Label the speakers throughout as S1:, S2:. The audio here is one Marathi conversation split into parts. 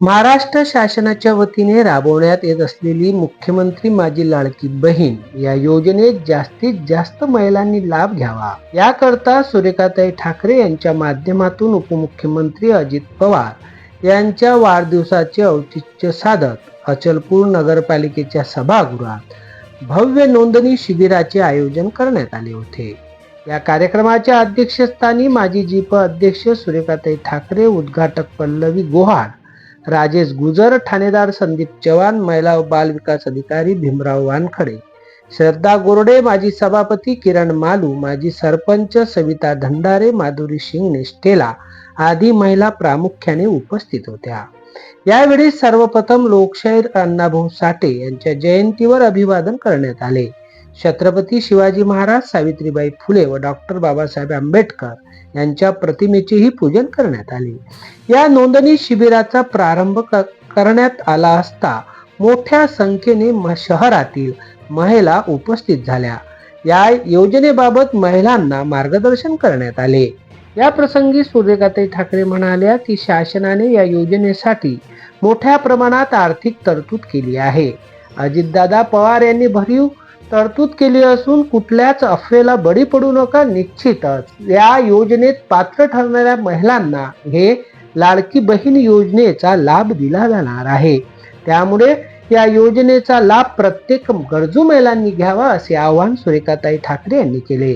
S1: महाराष्ट्र शासनाच्या वतीने राबवण्यात येत असलेली मुख्यमंत्री माझी लाडकी बहीण या योजनेत जास्तीत जास्त महिलांनी लाभ घ्यावा. याकरता सुरेखाताई ठाकरे यांच्या माध्यमातून उपमुख्यमंत्री अजित पवार यांच्या वाढदिवसाचे औचित्य साधत अचलपूर नगरपालिकेच्या सभागृहात भव्य नोंदणी शिबिराचे आयोजन करण्यात आले होते. या कार्यक्रमाच्या अध्यक्षस्थानी माजी जीप अध्यक्ष सुरेखाताई ठाकरे उद्घाटक पल्लवी गोहाड राजेश गुजर ठाणेदार संदीप चव्हाण महिला व बाल विकास अधिकारी भीमराव वानखडे. श्रद्धा गोरडे माजी सभापती किरण मालू माजी सरपंच सविता धंडारे माधुरी शिंगणे स्टेला आदी महिला प्रामुख्याने उपस्थित होत्या. यावेळी सर्वप्रथम लोकशाहीर अण्णाभाऊ साठे यांच्या जयंतीवर अभिवादन करण्यात आले. छत्रपती शिवाजी महाराज सावित्रीबाई फुले व डॉक्टर बाबासाहेब आंबेडकर यांच्या प्रतिमेचेही पूजन करण्यात आले. या नोंदणी शिबिराचा प्रारंभ करण्यात आला असता मोठ्या संख्येने म- शहरातील महिला उपस्थित झाल्या. या योजनेबाबत महिलांना मार्गदर्शन करण्यात आले. या प्रसंगी सूर्यकाताई ठाकरे म्हणाल्या की शासनाने या योजनेसाठी मोठ्या प्रमाणात आर्थिक तरतूद केली आहे. अजितदादा पवार यांनी भरीव तरतूद केली असून कुठल्याच अफवेला बळी पडू नका निश्चितच. या योजनेत पात्र ठरणाऱ्या महिलांना हे लाडकी बहीण योजनेचा लाभ दिला जाणार आहे. त्यामुळे या योजनेचा लाभ प्रत्येक गरजू महिलांनी घ्यावा असे आवाहन सुरेखाताई ठाकरे यांनी केले.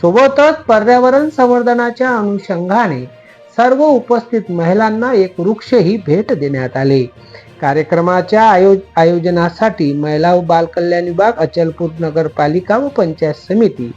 S1: सोबतच पर्यावरण संवर्धनाच्या अनुषंगाने सर्व उपस्थित महिलांना एक वृक्षही भेट देण्यात आले. कार्यक्रमाच्या आयो आयोजनासाठी महिला व बालकल्याण विभाग अचलपूर नगरपालिका व पंचायत समिती.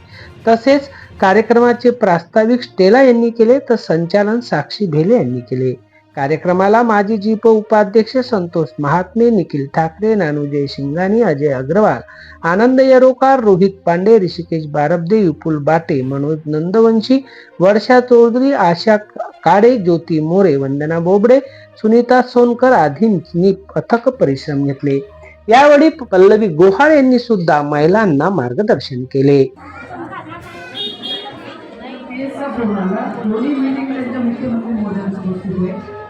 S1: तसेच कार्यक्रमाचे प्रास्ताविक स्टेला यांनी केले तर संचालन साक्षी भेले यांनी केले. कार्यक्रमाला माजी जीप उपाध्यक्ष संतोष महात्मे निखिल ठाकरे नानूजय शिंगाणी अजय अग्रवाल आनंद यरोकार रोहित पांडे ऋषिकेश बारबदे विपुल बाटे मनोज नंदवंशी वर्षा चौधरी आशा काडे ज्योती मोरे वंदना बोबडे सुनीता सोनकर आदींनी अथक परिश्रम घेतले. यावेळी पल्लवी गोहाळ यांनी सुद्धा महिलांना मार्गदर्शन केले.
S2: मुख्यमंत्री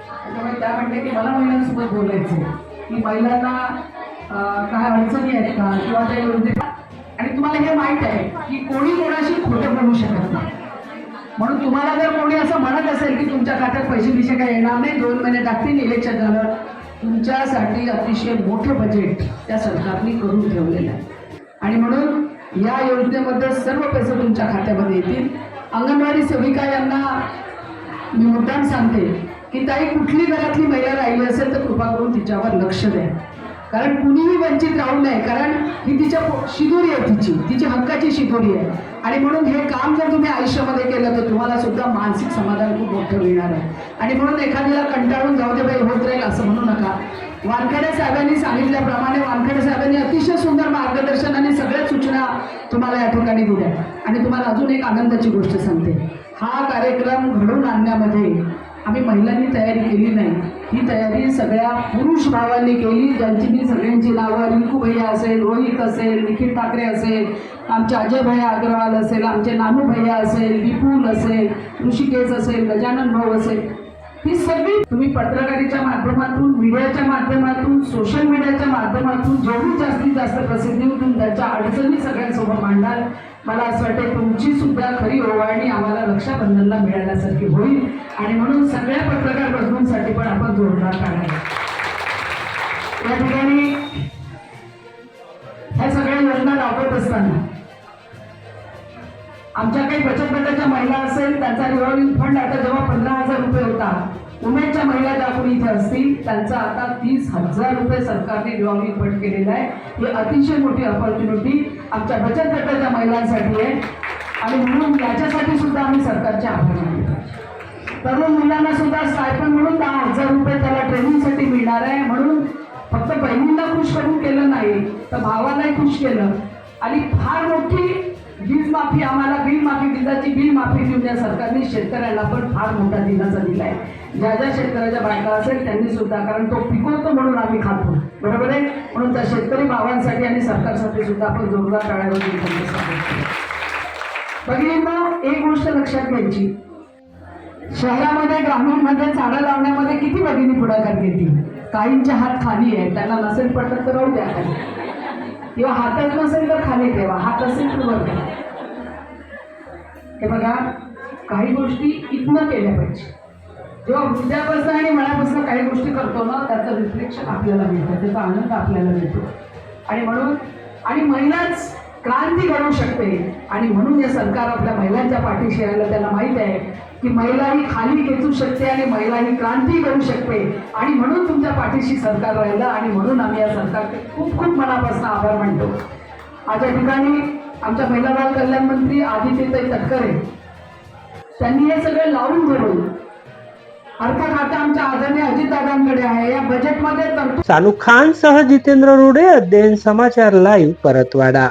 S2: त्यामुळे त्या म्हणते की मला महिलांसोबत बोलायचं की महिलांना काय अडचणी आहेत का? किंवा त्या योजने आणि तुम्हाला हे माहीत आहे की कोणी कोणाशी खोटं बोलू शकत नाही. म्हणून तुम्हाला जर कोणी असं म्हणत असेल की तुमच्या खात्यात पैसे बिशे काय येणार नाही दोन महिने टाकतील इलेक्शन झालं तुमच्यासाठी अतिशय मोठं बजेट त्या सरकारने करून ठेवलेलं आहे. आणि म्हणून या योजनेमध्ये सर्व पैसे तुमच्या खात्यामध्ये येतील. अंगणवाडी सेविका यांना मी मुद्दाम सांगते की ताई कुठली घरातली महिला राहिली असेल तर कृपा करून तिच्यावर लक्ष द्या. कारण कुणीही वंचित राहू नये कारण ही तिच्या शिदोरी आहे तिची. तिची हक्काची शिदोरी आहे. आणि म्हणून हे काम जर तुम्ही आयुष्यामध्ये केलं तर तुम्हाला सुद्धा मानसिक समाधान खूप मोठं मिळणार आहे. आणि म्हणून एखाद्याला कंटाळून जाऊ दे बाई होत राहील असं म्हणू नका. वानखेडे साहेबांनी सांगितल्याप्रमाणे वानखेडे साहेबांनी अतिशय सुंदर मार्गदर्शन आणि सगळ्या सूचना तुम्हाला या ठिकाणी दिल्या. आणि तुम्हाला अजून एक आनंदाची गोष्ट सांगते. हा कार्यक्रम घडवून आणण्यामध्ये आम्ही महिलांनी तयारी केली नाही. ही तयारी सगळ्या पुरुष भावांनी केली ज्यांची मी सगळ्यांची नावं रिंकू भैया असेल रोहित असेल निखिल ठाकरे असेल आमचे अजय भैया अग्रवाल असेल आमचे नानू भैया असेल विपुल असेल ऋषिकेश असेल गजानन भाऊ असेल. ही सगळी तुम्ही पत्रकारीच्या माध्यमातून मीडियाच्या माध्यमातून सोशल मीडियाच्या माध्यमातून जेवढी जास्तीत जास्त प्रसिद्धी होऊन त्याच्या अडचणी सगळ्यांसोबत मांडाल. मला असं वाटतं तुमची सुद्धा खरी ओवाळणी आम्हाला रक्षाबंधनला मिळाल्यासारखी होईल. आणि म्हणून सगळ्या पत्रकार बंधूंसाठी पण आपण जोरदार काढायला या ठिकाणी ह्या सगळ्या योजना राबवत असताना आमच्या काही बचत गटाच्या महिला असेल त्यांचा रिव्हॉल्विंग फंड आता जेव्हा पंधरा उमेदच्या महिला दाखवून इथे असतील त्यांचा आता तीस हजार रुपये सरकारने रिव्हॉल्विंग फंड केलेला आहे. ही अतिशय मोठी अपॉर्च्युनिटी आमच्या बचत गटाच्या महिलांसाठी आहे. आणि म्हणून याच्यासाठी सुद्धा आम्ही सरकारचे आभार मानतो तरुण मुलांना सुद्धा स्टायपन म्हणून दहा हजार रुपये त्याला ट्रेनिंगसाठी मिळणार आहे. म्हणून फक्त बहिणींना खुश करून केलं नाही तर भावालाही खुश केलं. आणि फार मोठी वीज माफी आम्हाला बिल माफी दिलाची बिल माफी देऊन या सरकारने शेतकऱ्यांना पण फार मोठा दिलासा दिलाय. ज्या ज्या शेतकऱ्याच्या बायका असेल त्यांनी सुद्धा कारण तो पिकवतो म्हणून आम्ही खातो. बरोबर आहे? म्हणून त्या शेतकरी भावांसाठी आणि सरकारसाठी सुद्धा आपण जोरदार टाळायला भगिनींना एक गोष्ट लक्षात घ्यायची. शहरामध्ये ग्रामीणमध्ये झाडं लावण्यामध्ये किती भगिनी पुढाकार घेतील? काहींचे हात खाली आहे त्यांना नसेल पटत तर राहू द्या किंवा हातात नसेल तर खाली ठेवा. हात असेल तर वर हे बघा काही गोष्टी इथनं केल्या पाहिजे. जेव्हा हृदयापासून आणि मनापासून काही गोष्टी करतो ना त्याचं रिफ्लेक्शन आपल्याला मिळतं. त्याचा आनंद आपल्याला मिळतो. आणि म्हणून आणि महिलाच क्रांती घडवू शकते. आणि म्हणून या सरकार आपल्या महिलांच्या पाठीशी यायला त्याला माहीत आहे. की महिला ही खाली खेचू शकते आणि महिला ही क्रांती करू शकते. आणि म्हणून तुमच्या पाठीशी सरकार राहिलं आणि म्हणून आम्ही या सरकारचे खूप खूप मनापासून आभार मानतो. आजच्या ठिकाणी आमच्या महिला बाल कल्याण मंत्री आदित्यताई तटकरे त्यांनी हे सगळे लावून धरून अर्थ खाते आमच्या आदरणीय अजितदादांकडे आहे. या बजेटमध्ये तरतूद
S1: सानू खान सह जितेंद्र रुडे अध्ययन समाचार लाईव्ह परतवाडा.